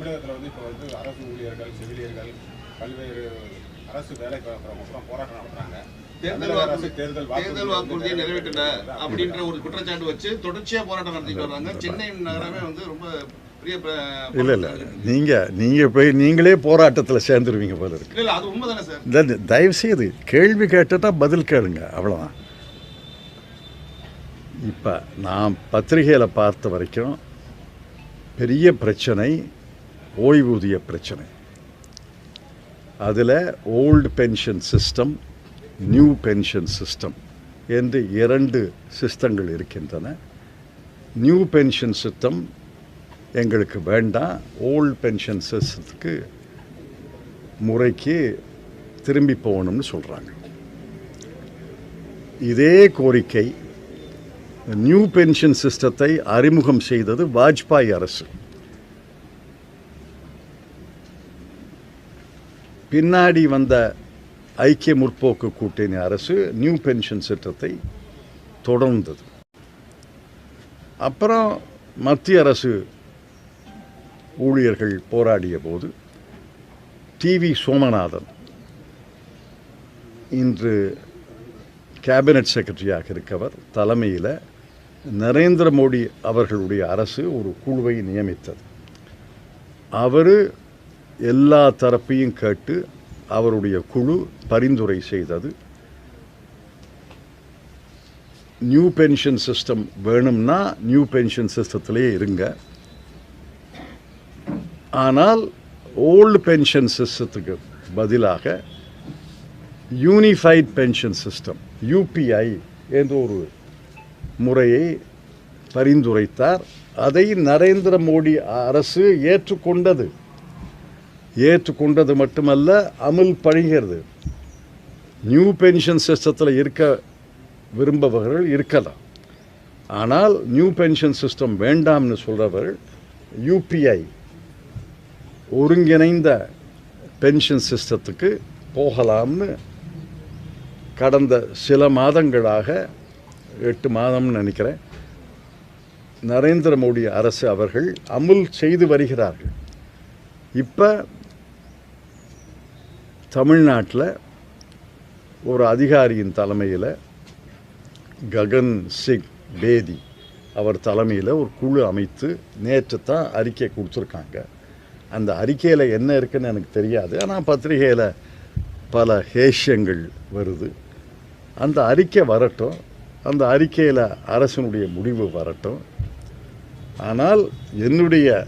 தமிழகத்தில் வந்து இப்போ வந்து அரசு ஊழியர்கள் செவிலியர்கள் பல்வேறு அரசு வேலை பார்க்குறவங்க போராட்டம் நடத்துறாங்க. தேர்தல் வாக்குறுதியை நிறைவேற்றல அப்படின்ற ஒரு குற்றச்சாட்டு வச்சு தொடர்ச்சியா போராட்டம் நடத்திட்டு வர்றாங்க. சென்னை நகரமே வந்து ரொம்ப இல்லை இல்லை. நீங்கள் நீங்கள் போய் நீங்களே போராட்டத்தில் சேர்ந்துருவீங்க போல இருக்கு. இல்ல இல்ல அது உண்மைதானே சார்? இந்த தயவுசெய்து கேள்வி கேட்டுட்டா பதில் கேளுங்க அவ்வளோதான் இப்போ நான் பத்திரிகையில் பார்த்த வரைக்கும் பெரிய பிரச்சனை ஓய்வூதிய பிரச்சனை. அதில் old pension system new pension system என்று இரண்டு சிஸ்டங்கள் இருக்கின்றன. நியூ பென்ஷன் சிஸ்டம் எங்களுக்கு வேண்டாம். ஓல்டு பென்ஷன் சிஸ்டத்துக்கு முறைக்கு திரும்பி போகணும்னு சொல்கிறாங்க இதே கோரிக்கை நியூ பென்ஷன் சிஸ்டத்தை அறிமுகம் செய்தது வாஜ்பாய் அரசு. பின்னாடி வந்த ஐக்கிய முற்போக்கு கூட்டணி அரசு நியூ பென்ஷன் சட்டத்தை தொடர்ந்தது. அப்புறம் மத்திய அரசு ஊழியர்கள் போராடிய போது டிவி சோமநாதன் இன்று கேபினட் செக்ரட்டரியாக இருக்கவர் தலைமையில் நரேந்திர மோடி அவர்களுடைய அரசு ஒரு குழுவை நியமித்தது. அவர் எல்லா தரப்பையும் கேட்டு அவருடைய குழு பரிந்துரை செய்தது. நியூ பென்ஷன் சிஸ்டம் வேணும்னா நியூ பென்ஷன் சிஸ்டத்திலே இருங்க. ஆனால் ஓல்டு பென்ஷன் சிஸ்டத்துக்கு பதிலாக யூனிஃபைட் பென்ஷன் சிஸ்டம் யூபிஐ என்ற ஒரு முறையை பரிந்துரைத்தார். அதை நரேந்திர மோடி அரசு ஏற்றுக்கொண்டது. ஏற்றுக்கொண்டது மட்டுமல்ல அமல் பணிகிறது நியூ பென்ஷன் சிஸ்டத்தில் இருக்க விரும்பவர்கள் இருக்கலாம். ஆனால் நியூ பென்ஷன் சிஸ்டம் வேண்டாம்னு சொல்கிறவர்கள் யூபிஐ ஒருங்கிணைந்த பென்ஷன் சிஸ்டத்துக்கு போகலாம்னு கடந்த சில மாதங்களாக எட்டு மாதம்னு நினைக்கிறேன் நரேந்திர மோடி அரசு அவர்கள் அமுல் செய்து வருகிறார்கள். இப்போ தமிழ்நாட்டில் ஒரு அதிகாரியின் தலைமையில் ககன் சிங் பேதி அவர் தலைமையில் ஒரு குழு அமைத்து நேற்று தான் அறிக்கை கொடுத்துருக்காங்க. அந்த அறிக்கையில் என்ன இருக்குன்னு எனக்கு தெரியாது. ஆனால் பத்திரிகையில் பல ஹேஷ்யங்கள் வருது. அந்த அறிக்கை வரட்டும். அந்த அறிக்கையில் அரசனுடைய முடிவு வரட்டும். ஆனால் என்னுடைய